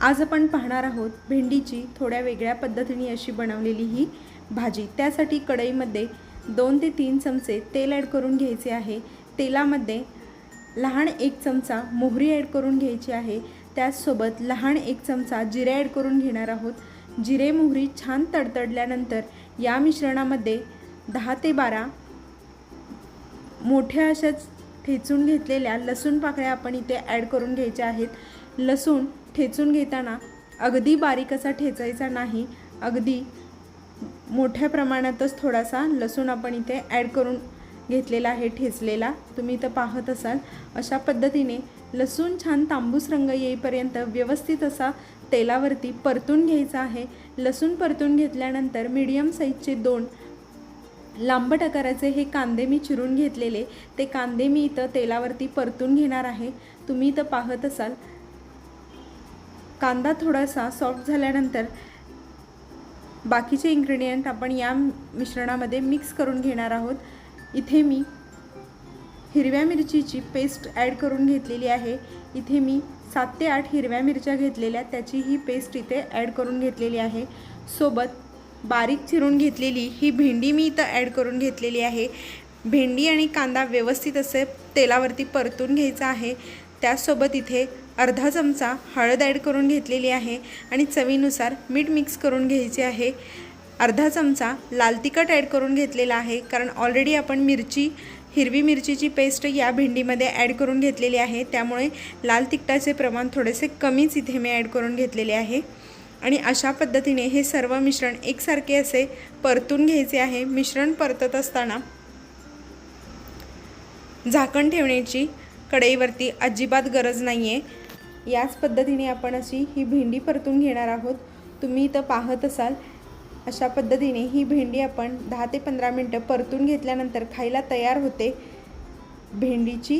आज आपण पाहणार आहोत भेंडीची थोड्या वेगळ्या पद्धतीने अशी बनवलेली ही भाजी. त्यासाठी कढईमध्ये दोन ते तीन चमचे तेल ॲड करून घ्यायचे आहे. तेलामध्ये लहान एक चमचा मोहरी ॲड करून घ्यायची आहे. त्याचसोबत लहान एक चमचा जिरे ॲड करून घेणार आहोत. जिरे मोहरी छान तडतडल्यानंतर या मिश्रणामध्ये दहा ते बारा मोठ्या अशाच ठेचून घेतलेल्या लसूण पाकळ्या आपण इथे ॲड करून घ्यायच्या आहेत. लसूण ठेचून घेताना अगदी बारीक असा ठेचायचा नाही. अगदी मोठ्या प्रमाणातच थोडासा लसूण आपण इथे ॲड करून घेतलेला आहे ठेचलेला. तुम्ही इथं पाहत असाल अशा पद्धतीने लसूण छान तांबूस रंग येईपर्यंत व्यवस्थित असा तेलावरती परतून घ्यायचा आहे. लसूण परतून घेतल्यानंतर मीडियम साईजचे दोन लांबट आकाराचे हे कांदे मी चिरून घेतलेले. ते कांदे मी इथं तेलावरती परतून घेणार आहे. तुम्ही इथं पाहत असाल कांदा थोडासा सॉफ्ट झाल्यानंतर बाकीचे इन्ग्रेडियंट आपण या मिश्रणामध्ये मिक्स करून घेणार आहोत. इथे मी हिरव्या मिरचीची पेस्ट ॲड करून घेतलेली आहे. इथे मी सात ते आठ हिरव्या मिरच्या घेतलेल्या त्याची ही पेस्ट इथे ॲड करून घेतलेली आहे. सोबत बारीक चिरून घेतलेली ही भेंडी मी इथं ॲड करून घेतलेली आहे. भेंडी आणि कांदा व्यवस्थित असे तेलावरती परतून घ्यायचा आहे. त्याचसोबत इथे अर्धा चमचा हळद ॲड करून घेतलेली आहे आणि चवीनुसार मीठ मिक्स करून घ्यायचे आहे. अर्धा चमचा लाल तिखट ॲड करून घेतलेला आहे कारण ऑलरेडी आपण मिरची हिरवी मिरचीची पेस्ट या भेंडीमध्ये ॲड करून घेतलेली आहे. त्यामुळे लाल तिखटाचे प्रमाण थोडेसे कमीच इथे मी ॲड करून घेतलेले आहे. आणि अशा पद्धतीने हे सर्व मिश्रण एकसारखे असे परतून घ्यायचे आहे. मिश्रण परतत असताना झाकण ठेवण्याची कढईवरती अजिबात गरज नाही आहे याच पद्धतीने आपण अशी ही भेंडी परतून घेणार आहोत. तुम्ही इथं पाहत असाल अशा पद्धतीने ही भेंडी आपण दहा ते पंधरा मिनटं परतून घेतल्यानंतर खायला तयार होते. भेंडीची